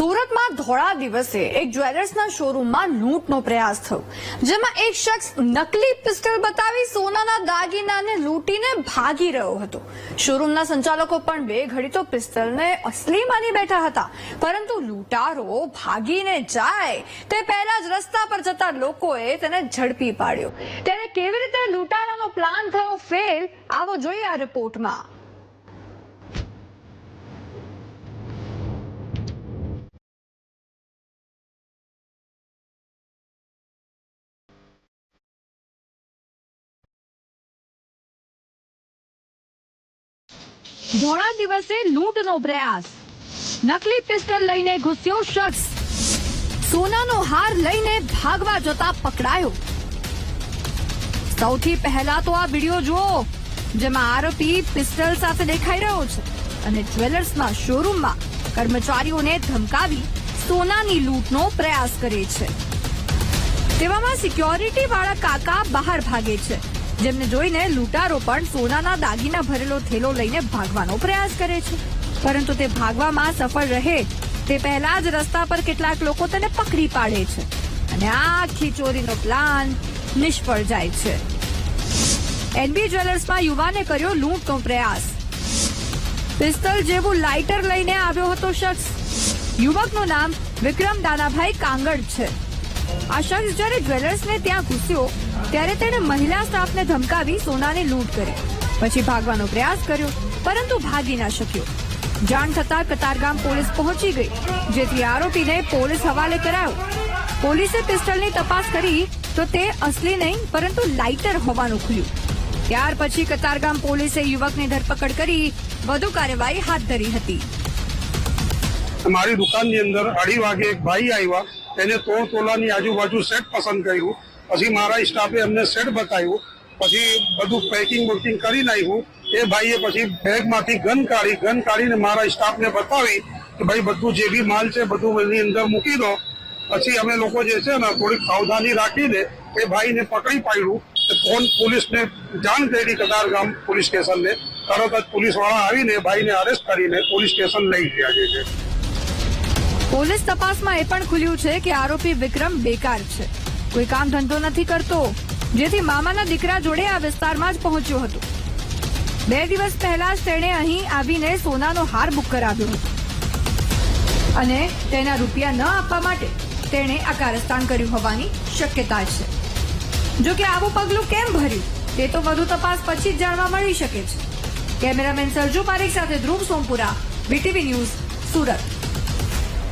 સુરતમાં ધોળા દિવસે એક જ્વેલર્સના શોરૂમમાં લૂંટનો પ્રયાસ થયો, જેમાં એક શખ્સ નકલી પિસ્ટલ બતાવી સોનાના દાગીનાને લૂંટીને ભાગી રહ્યો હતો. શોરૂમના સંચાલકો પણ બે ઘડી તો પિસ્તલને અસલી માની બેઠા હતા, પરંતુ લૂંટારો ભાગીને જાય તે પહેલા જ રસ્તા પર જતા લોકોએ તેને ઝડપી પાડ્યો. ત્યારે કેવી રીતે લૂંટારાનો પ્લાન થયો ફેલ આવો જોઈએ આ રિપોર્ટમાં ધોળા દિવસે લૂંટનો પ્રયાસ. નકલી પિસ્તલ લઈને ઘૂસ્યો શખ્સ. સોનાનો હાર લઈને ભાગવા જતા પકડાયો. સૌથી પહેલા તો આ વિડિયો જુઓ, જેમાં આરોપી પિસ્તલ સાથે દેખાઈ રહ્યો છે અને જ્વેલર્સના શોરૂમમાં કર્મચારીઓને ધમકાવી સોનાની લૂંટનો પ્રયાસ કરે છે. તેવામાં સિક્યોરિટી વાળા કાકા બહાર ભાગે છે. જેમને જોઈને લૂંટારો પણ સોનાના દાગીના ભરેલો થેલો લઈને ભાગવાનો પ્રયાસ કરે છે. પરંતુ તે ભાગવામાં સફળ રહે તે પહેલા જ રસ્તા પર કેટલાક લોકો તેને પકડી પાડે છે. અને આખી ચોરીનો પ્લાન નિષ્ફળ જાય છે. એનબી જ્વેલર્સમાં યુવાને કર્યો લૂંટનો પ્રયાસ. પિસ્તલ જેવું લાઇટર લઈને આવ્યો હતો શખ્સ. યુવકનું નામ વિક્રમ દાનાભાઈ કાંગડ છે. આ શખ્સ જ્યારે જ્વેલર્સને ત્યાં ઘૂસ્યો, ત્યારે તેણે મહિલા સ્ટાફને ધમકાવી સોનાની લૂંટ કરી. પછી ભાગવાનો પ્રયાસ કર્યો, પરંતુ ભાગી ના શક્યો. જાણ થતાં કતારગામ પોલીસ પહોંચી ગઈ, જેથી આરોપીને પોલીસ હવાલે કરાયો. પોલીસે પિસ્ટલની તપાસ કરી, તો તે અસલી નહીં, પરંતુ લાઇટર હોવાનું ખુલ્યું. ત્યાર પછી કતારગામ પોલીસે યુવકની ધરપકડ કરી, વધુ કાર્યવાહી હાથ ધરી હતી. મારી દુકાનની અંદર અઢી વાગે એક ભાઈ આવ્યા. તેને ત્રણ તોલાની આજુબાજુ સેટ પસંદ કર્યું. પછી મારા સ્ટાફે અમને સેટ બતાવ્યું. પછી બધું પેકિંગ બુકિંગ કરી નાખ્યું. એ ભાઈએ પછી બેગમાંથી ગન કાઢી ગન કાઢીને મારા સ્ટાફને બતાવી કે ભાઈ બધું જે બી માલ છે બધું એની અંદર મૂકી દો. પછી અમે લોકો જે છે ને થોડીક સાવધાની રાખીને એ ભાઈને પકડી પાડ્યું ફોન પોલીસને જાણ કરી કતારગામ પોલીસ સ્ટેશનને. તરત જ પોલીસવાળા આવીને ભાઈને અરેસ્ટ કરીને પોલીસ સ્ટેશન લઈ ગયા છે. પોલીસ તપાસમાં એ પણ ખુલ્યું છે કે આરોપી વિક્રમ બેકાર છે. કોઈ કામ ધંધો નથી કરતો, જેથી મામાના દીકરા જોડે આ વિસ્તારમાં જ પહોંચ્યો હતો. બે દિવસ પહેલા જ તેણે અહીં આવીને સોનાનો હાર બુક કરાવ્યો હતો. અને તેના રૂપિયા ન આપવા માટે તેણે આ કારસ્તાન કર્યું હોવાની શક્યતા છે. જો કે આવું પગલું કેમ ભર્યું, તે તો વધુ તપાસ પછી જ જાણવા મળી શકે છે. કેમેરામેન સરજુ પારેખ સાથે ધ્રુવ સોમપુરા બીટીવી ન્યૂઝ, સુરત.